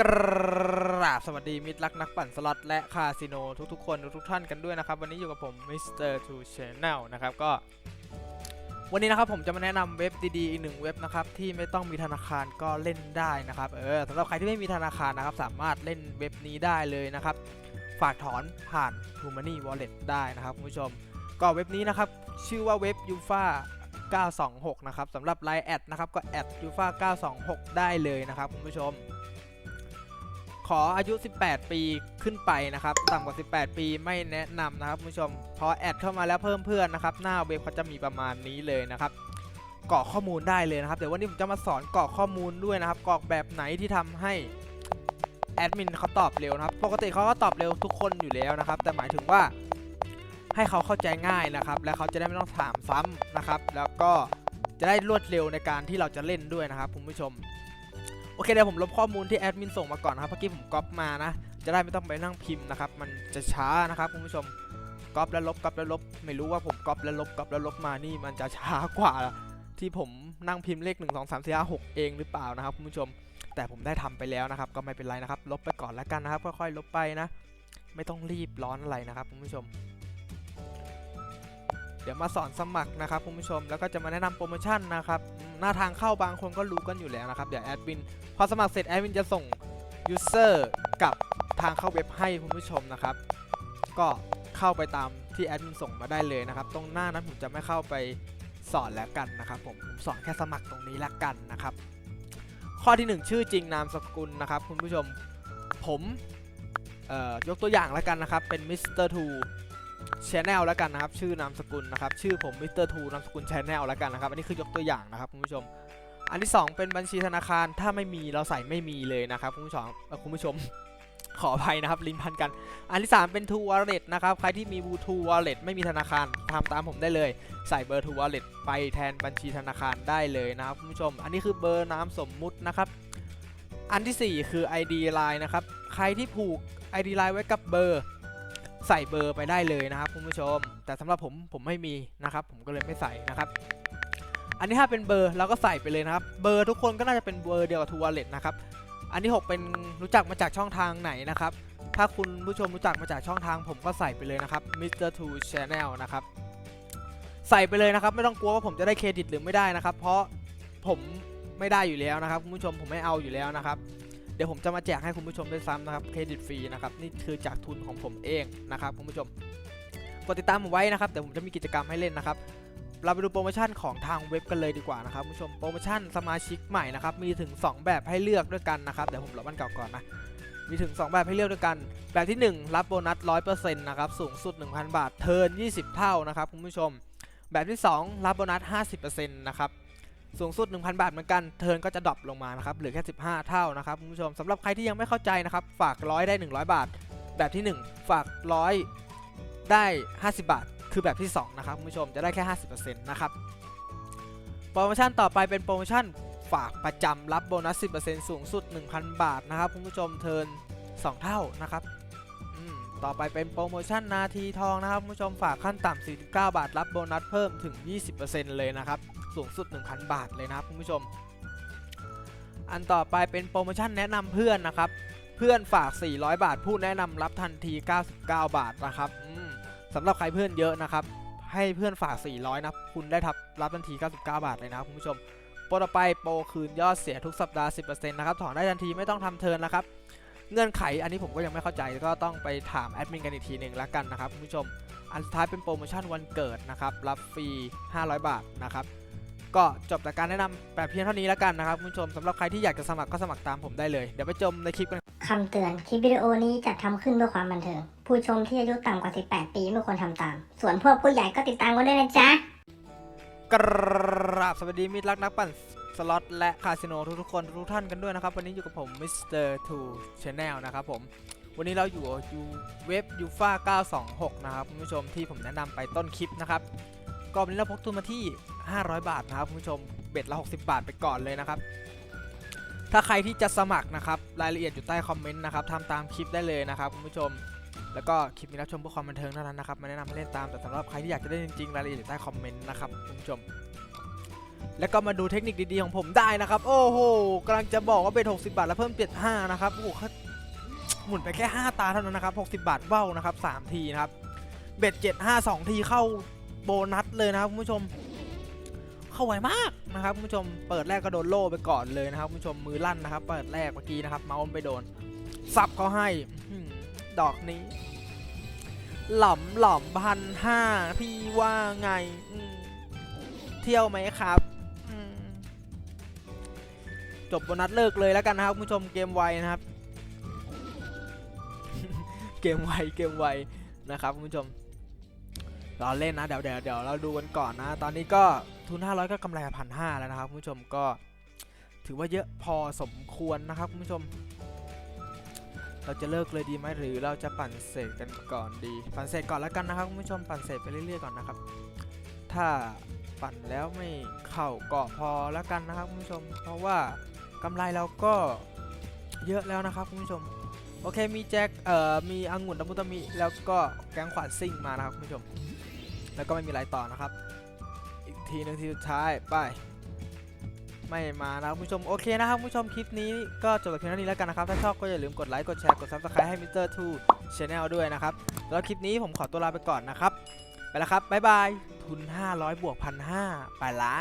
กราบสวัสดีมิตรรักนักปั่นสล็อตและคาสิโนทุกๆคนทุกๆท่านกันด้วยนะครับ วันนี้อยู่กับผมมิสเตอร์ทูชแนลนะครับก็ วันนี้นะครับผมจะมาแนะนำเว็บดีๆอีกหนึ่งเว็บนะครับที่ไม่ต้องมีธนาคารก็เล่นได้นะครับเออสำหรับใครที่ไม่มีธนาคารนะครับสามารถเล่นเว็บนี้ได้เลยนะครับ ฝากถอนผ่าน t o Money Wallet ได้นะครับคุณผู้ชม ก็เว็บนี้นะครับชื่อว่าเว็บ u f a 926 นะครับสำหรับ Line แอดนะครับก็แอด u f a 926 ได้เลยนะครับคุณผู้ชม ขออายุ 18 ปีขึ้นไปนะครับ ต่ำกว่า 18 ปีไม่แนะนำนะครับคุณผู้ชม พอแอดเข้ามาแล้วเพิ่มเพื่อนนะครับ หน้าเว็บเขาจะมีประมาณนี้เลยนะครับกรอกข้อมูลได้เลยนะครับ เดี๋ยววันนี้ผมจะมาสอนกรอกข้อมูลด้วยนะครับกรอกแบบไหนที่ทำให้แอดมินเขาตอบเร็วนะครับ ปกติเขาก็ตอบเร็วทุกคนอยู่แล้วนะครับ แต่หมายถึงว่าให้เขาเข้าใจง่ายนะครับ และเขาจะได้ไม่ต้องถามซ้ำนะครับ แล้วก็จะได้รวดเร็วในการที่เราจะเล่นด้วยนะครับคุณผู้ชม โอเคเดี๋ยวผมลบข้อมูลที่แอดมินส่งมาก่อนนะครับเมื่อกี้ผมก๊อปมานะ จะได้ไม่ต้องไปนั่งพิมพ์นะครับ มันจะช้านะครับคุณผู้ชมก๊อปแล้วลบก๊อปแล้วลบ ไม่รู้ว่าผมก๊อปแล้วลบก๊อปแล้วลบมานี่มันจะช้ากว่าที่ผมนั่งพิมพ์เลข 1 2 3 4 5 6 เองหรือเปล่านะครับคุณผู้ชม แต่ผมได้ทำไปแล้วนะครับ ก็ไม่เป็นไรนะครับ ลบไปก่อนแล้วกันนะครับ ค่อยๆลบไปนะ ไม่ต้องรีบร้อนอะไรนะครับคุณผู้ชม เดี๋ยวมาสอนสมัครนะครับคุณผู้ชมแล้วก็จะมาแนะนำโปรโมชั่นนะครับหน้าทางเข้าบางคนก็รู้กันอยู่แล้วนะครับเดี๋ยวแอดมินพอสมัครเสร็จแอดมินจะส่ง user กับทางเข้าเว็บให้คุณผู้ชมนะครับ ก็เข้าไปตามที่แอดมินส่งมาได้เลยนะครับ ตรงหน้านั้นผมจะไม่เข้าไปสอนแล้วกันนะครับผมผมสอนแค่สมัครตรงนี้ล้วกันนะครับ ข้อที่ 1 ชื่อจริงนามสกุลนะครับคุณผู้ชมผมเอ่อยกตัวอย่างแล้วกันนะครับ เป็น Mr. 2 Channel แล้วกันนะครับ ชื่อนามสกุลนะครับ ชื่อผม Mr. 2นามสกุล Channel แล้วกันนะครับ อันนี้คือยกตัวอย่างนะครับคุณผู้ชม อันที่ 2 เป็นบัญชีธนาคารถ้าไม่มีเราใส่ไม่มีเลยนะครับคุณผู้ชมคุณผู้ชม ขออภัยนะครับลิ้นพันกัน อันที่ 3 เป็น True Wallet นะครับ ใครที่มี True Wallet ไม่มีธนาคารทำตามผมได้เลย ใส่เบอร์ True Wallet ไปแทนบัญชีธนาคารได้เลยนะครับคุณผู้ชม อันนี้คือเบอร์นามสมมุตินะครับอันทีสี่4 คือ ID Line นะครับใครที่ผูก ID Line ไว้กับเบอร์ ใส่เบอร์ไปได้เลยนะครับคุณผู้ชม แต่สำหรับผมผมไม่มีนะครับ ผมก็เลยไม่ใส่นะครับ อันที่5เป็นเบอร์เราก็ใส่ไปเลยนะครับ เบอร์ทุกคนก็น่าจะเป็นเบอร์เดียวกับ t ู w a l l e t นะครับอันที่ 6 เป็นรู้จักมาจากช่องทางไหนนะครับ ถ้าคุณผู้ชมรู้จักมาจากช่องทางผมก็ใส่ไปเลยนะครับ Mr. Two Channel นะครับ ใส่ไปเลยนะครับ ไม่ต้องกลัวว่าผมจะได้เครดิตหรือไม่ได้นะครับ เพราะผมไม่ได้อยู่แล้วนะครับคุณผู้ชมผมไม่เอาอยู่แล้วนะครับ เดี๋ยวผมจะมาแจกให้คุณผู้ชมด้วยซ้ำนะครับเครดิตฟรีนะครับนี่คือจากทุนของผมเองนะครับคุณผู้ชมกดติดตามผมไว้นะครับเดี๋ยวผมจะมีกิจกรรมให้เล่นนะครับเราไปดูโปรโมชั่นของทางเว็บกันเลยดีกว่านะครับคุณผู้ชมโปรโมชั่นสมาชิกใหม่นะครับมีถึง 2 แบบให้เลือกด้วยกันนะครับเดี๋ยวผมลบอันเก่าก่อนนะมีถึง 2 แบบให้เลือกด้วยกัน แบบที่ 1 รับโบนัส 100%นะครับสูงสุด 1,000 บาทเทิร์น 20 เท่านะครับคุณผู้ชม แบบที่ 2 รับโบนัส 50%นะครับ สูงสุด 1,000 บาทเหมือนกัน เทิร์นก็จะดรอปลงมานะครับเหลือแค่ 15 เท่านะครับคุณผู้ชมสำหรับใครที่ยังไม่เข้าใจนะครับฝากร้อยได้ 100 บาท แบบที่ 1 ฝากร้อยได้ 50 บาท คือแบบที่ 2 นะครับคุณผู้ชมจะได้แค่ 50%นะครับโปรโมชั่นต่อไปเป็นโปรโมชั่นฝากประจำรับโบนัส 10%สูงสุด 1,000 บาทนะครับคุณผู้ชมเทิร์น2 เท่านะครับต่อไปเป็นโปรโมชั่นนาทีทองนะครับคุณผู้ชมฝากขั้นต่ำ49 บาทรับโบนัสเพิ่มถึง 20%เลยนะครับ สูงสุด 1,000 บาทเลยนะครับคุณผู้ชม อันต่อไปเป็นโปรโมชั่นแนะนำเพื่อนนะครับ เพื่อนฝาก 400 บาท ผู้แนะนำรับทันที 99 บาทนะครับอืมสำหรับใครเพื่อนเยอะนะครับ ให้เพื่อนฝาก 400 นะคุณได้ทับรับทันที 99 บาทเลยนะครับคุณผู้ชม โปรต่อไปโปรคืนยอดเสียทุกสัปดาห์ 10%นะครับถอนได้ทันทีไม่ต้องทำเทิร์นนะครับเงื่อนไขอันนี้ผมก็ยังไม่เข้าใจก็ต้องไปถามแอดมินกันอีกทีหนึ่งแล้วกันนะครับคุณผู้ชม อันสุดท้ายเป็นโปรโมชั่นวันเกิดนะครับ รับฟรี 500 บาทนะครับ ก็จบจากการแนะนำแบบเพียงเท่านี้แล้วกันนะครับคุณผู้ชมสำหรับใครที่อยากจะสมัครก็สมัครตามผมได้เลย เดี๋ยวไปชมในคลิปกัน คำเตือน คลิปวิดีโอนี้จัดทำขึ้นเพื่อความบันเทิง ผู้ชมที่อายุต่ำกว่า 18 ปีไม่ควรทำตาม ส่วนพวกผู้ใหญ่ก็ติดตามกันด้วยนะจ๊ะ กราบสวัสดีมิตรรักนักปั่นสล็อตและคาสิโนทุกๆคนทุกๆท่านกันด้วยนะครับ วันนี้อยู่กับผมมิสเตอร์ทูชาแนลนะครับผม วันนี้เราอยู่อยู่เว็บยูฟา926 นะครับคุณผู้ชมที่ผมแนะนำไปต้นคลิปนะครับ ก็วันนี้เราพกทุนมาที่ 500 บาทนะครับคุณผู้ชมเบ็ดละ60 บาทไปก่อนเลยนะครับ ถ้าใครที่จะสมัครนะครับรายละเอียดอยู่ใต้คอมเมนต์นะครับทำตามคลิปได้เลยนะครับคุณผู้ชม แล้วก็คลิปนี้รับชมเพื่อความบันเทิงเท่านั้นนะครับม่แนะนำให้เล่นตามแต่สำหรับใครที่อยากจะเล่นจริงๆรายละเอียดอยู่ใต้คอมเมนต์นะครับคุณผู้ชมแล้วก็มาดูเทคนิคดีๆของผมได้นะครับ โอ้โหกำลังจะบอกว่าเบ็ด60 บาทแล้วเพิ่มเบ็ด5นะครับ โอ้โหหมุนไปแค่ 5 ตาเท่านั้นนะครับ 60 บาทเบ้านะครับ 3 ทีนะครับ เบ็ด 7 5 2 ทีเข้า โบนัสเลยนะครับคุณผู้ชม เข้าไวมากนะครับคุณผู้ชม เปิดแรกก็โดนโล่ไปก่อนเลยนะครับคุณผู้ชมมือลั่นนะครับ เปิดแรกเมื่อกี้นะครับ เมาส์ไปโดนสับเขาให้ดอกนี้ หล่อมหล่อมพันห้าพี่ว่าไงเที่ยวไหมครับจบโบนัสเลิกเลยแล้วกันนะครับคุณผู้ชมเกมไวนะครับ เกมไวเกมไวนะครับคุณผู้ชม รอเล่นนะเดี๋ยวเดี๋ยวเดี๋ยวเราดูกันก่อนนะ ตอนนี้ก็ทุน 500 ก็กำไรพันห้าแล้วนะครับคุณผู้ชมก็ถือว่าเยอะพอสมควรนะครับคุณผู้ชม เราจะเลิกเลยดีไหมหรือเราจะปั่นเศษกันก่อนดี ปั่นเศษก่อนแล้วกันนะครับคุณผู้ชมปั่นเศษไปเรื่อยๆก่อนนะครับ ถ้าปั่นแล้วไม่เข้าเกาะพอแล้วกันนะครับคุณผู้ชม เพราะว่ากำไรเราก็เยอะแล้วนะครับคุณผู้ชมโอเคมีแจ็คเอ่อมีองุ่นดัมบุตามิแล้วก็แกงขวานซิ่งมานะครับคุณผู้ชม แล้วก็ไม่มีอะไรต่อนะครับ อีกทีหนึ่งทีสุดท้ายไปไม่มานะคุณผู้ชมโอเคนะครับคุณผู้ชมคลิปนี้ก็จบแต่เพียงเท่านี้แล้วกันนะครับ ถ้าชอบก็อย่าลืมกดไลค์กดแชร์กด subscribe ให้ Mr. 2 Channel ด้วยนะครับแล้วคลิปนี้ผมขอตัวลาไปก่อนนะครับ ไปแล้วครับบ๊ายบายทุน 500 บวก1,500ไปละ